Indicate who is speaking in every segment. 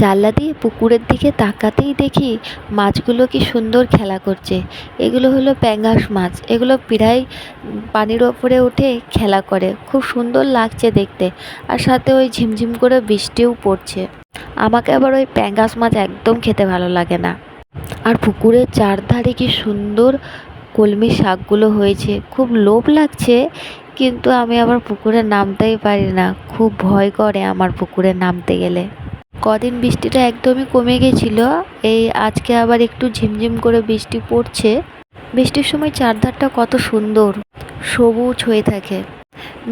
Speaker 1: জানলা দিয়ে পুকুরের দিকে তাকাতেই দেখি মাছগুলো কি সুন্দর খেলা করছে। এগুলো হলো প্যাঙ্গাস মাছ। এগুলো প্রায় পানির ওপরে উঠে খেলা করে। খুব সুন্দর লাগছে দেখতে। আর সাথে ওই ঝিমঝিম করে বৃষ্টিও পড়ছে। আমাকে আবার ওই প্যাঙ্গাস মাছ একদম খেতে ভালো লাগে না। আর পুকুরের চারধারে কি সুন্দর কলমি শাকগুলো হয়েছে। খুব লোভ লাগছে, কিন্তু আমি আবার পুকুরে নামতেই পারি না। খুব ভয় করে আমার পুকুরে নামতে গেলে। কদিন বৃষ্টিটা একদমই কমে গেছিল। এই আজকে আবার একটু ঝিমঝিম করে বৃষ্টি পড়ছে। বৃষ্টির সময় চারধারটা কত সুন্দর, সবুজ হয়ে থাকে।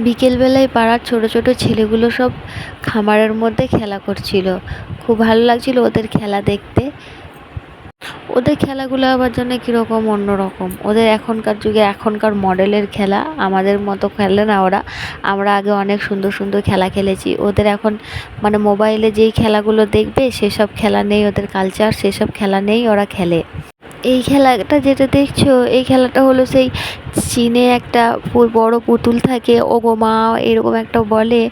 Speaker 1: বিকেলবেলায় পাড়ার ছোট ছোট ছেলেগুলো সব খামারের মধ্যে খেলা করছিল। খুব ভালো লাগছিল ওদের খেলা দেখতে। ওদের খেলাগুলো আবার যেন কীরকম অন্যরকম? ওদের এখনকার যুগে এখনকার মডেলের খেলা, আমাদের মতো খেলে না ওরা। আমরা আগে অনেক সুন্দর সুন্দর খেলা খেলেছি। ওদের এখন মানে মোবাইলে যেই খেলাগুলো দেখবে, সেসব খেলা নেই ওদের কালচার সেসব খেলা নেই ওরা খেলে। এই খেলাটা যেটা দেখছ, এই খেলাটা হলো সেই চীনে একটা বড় পুতুল থাকে ও গো মা এরকম একটা বলে।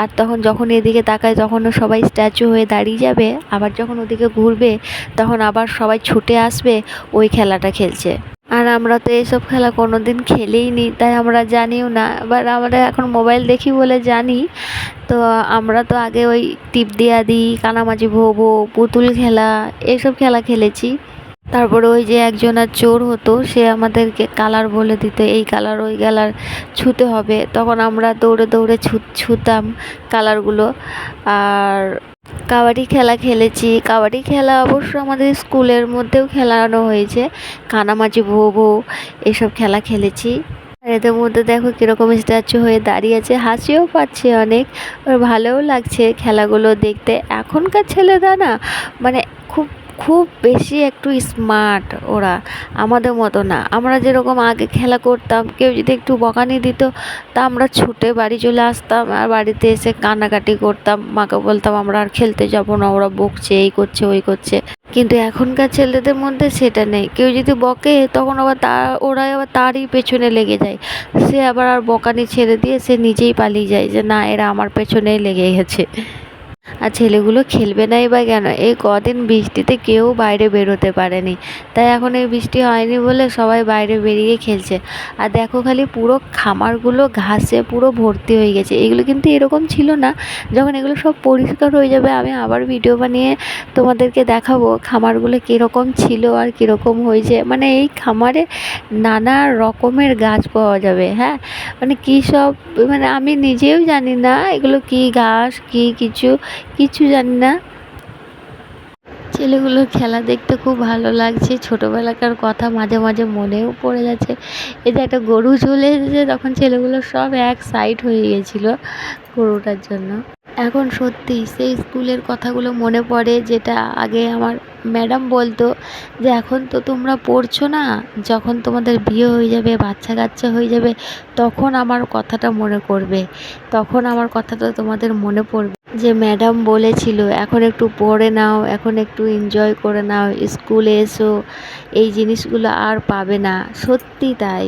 Speaker 1: আর তখন যখন এদিকে তাকায়, তখন সবাই স্ট্যাচু হয়ে দাঁড়িয়ে যাবে। আবার যখন ওদিকে ঘুরবে, তখন আবার সবাই ছুটে আসবে, ওই খেলাটা খেলছে। আর আমরা তো এইসব খেলা কোনো দিন খেলেই নি তাই আমরা জানিও না। এবার আমরা এখন মোবাইল দেখি বলে জানি। তো আমরা তো আগে ওই টিপ দেয়া দিই কানামাছি ভোবো, পুতুল খেলা এইসব খেলা খেলেছি। তারপরে ওই যে একজন আর চোর হতো, সে আমাদেরকে কালার বলে দিত, এই কালার, ওই কালার ছুতে হবে। তখন আমরা দৌড়ে দৌড়ে ছু ছুতাম কালারগুলো। আর কাবাডি খেলা খেলেছি। কাবাডি খেলা অবশ্য আমাদের স্কুলের মধ্যেও খেলানো হয়েছে। কানামাছি ভো ভো এসব খেলা খেলেছি। এদের মধ্যে দেখো কীরকম স্ট্যাচু হয়ে দাঁড়িয়ে আছে। হাসিও পাচ্ছে অনেক। আর ভালোও লাগছে খেলাগুলো দেখতে। এখনকার ছেলেরা না মানে খুব খুব বেশি একটু স্মার্ট ওরা, আমাদের মতো না। আমরা যেরকম আগে খেলা করতাম, কেউ যদি একটু বকানি দিত, তা আমরা ছুটে বাড়ি চলে আসতাম আর বাড়িতে এসে কান্নাকাটি করতাম। মাকে বলতাম, আমরা আর খেলতে যাব না, ওরা বকছে, এই করছে, ওই করছে। কিন্তু এখনকার ছেলেদের মধ্যে সেটা নেই। কেউ যদি বকে, তখন আবার তা ওরা আবার তারই পেছনে লেগে যায়। সে আবার আর বকানি ছেড়ে দিয়ে সে নিজেই পালিয়ে যায় যে, না, এরা আমার পেছনেই লেগে গেছে। আর ছেলেগুলো খেলবে নাই বা কেন? এই কদিন বৃষ্টিতে কেউ বাইরে বেরোতে পারেনি। তাই এখন এই বৃষ্টি হয়নি বলে সবাই বাইরে বেরিয়ে খেলছে। আর দেখো খালি পুরো খামারগুলো ঘাসে পুরো ভর্তি হয়ে গেছে। এগুলো কিন্তু এরকম ছিল না। যখন এগুলো সব পরিষ্কার হয়ে যাবে, আমি আবার ভিডিও বানিয়ে তোমাদেরকে দেখাবো খামারগুলো কীরকম ছিল আর কীরকম হয়েছে। মানে এই খামারে নানা রকমের গাছ পাওয়া যাবে হ্যাঁ? মানে কী সব মানে আমি নিজেও জানি না এগুলো কী ঘাস, কী কিছু কিছু জানি না। ছেলেগুলোর খেলা দেখতে খুব ভালো লাগছে, ছোটোবেলাকার কথা মাঝে মাঝে মনেও পড়ে যাচ্ছে। যে একটা গরু চলে এসেছে, তখন ছেলেগুলো সব এক সাইড হয়ে গেছিল গরুটার জন্য। এখন সত্যি সেই স্কুলের কথাগুলো মনে পড়ে, যেটা আগে আমার ম্যাডাম বলতো যে, এখন তো তোমরা পড়ছো না, যখন তোমাদের বিয়ে হয়ে যাবে, বাচ্চা কাচ্চা হয়ে যাবে, তখন আমার কথাটা মনে করবে তখন আমার কথাটা তোমাদের মনে পড়বে। যে ম্যাডাম বলেছিল, এখন একটু পড়ে নাও, এখন একটু এনজয় করে নাও, স্কুলে এসো, এই জিনিসগুলো আর পাবে না। সত্যি তাই।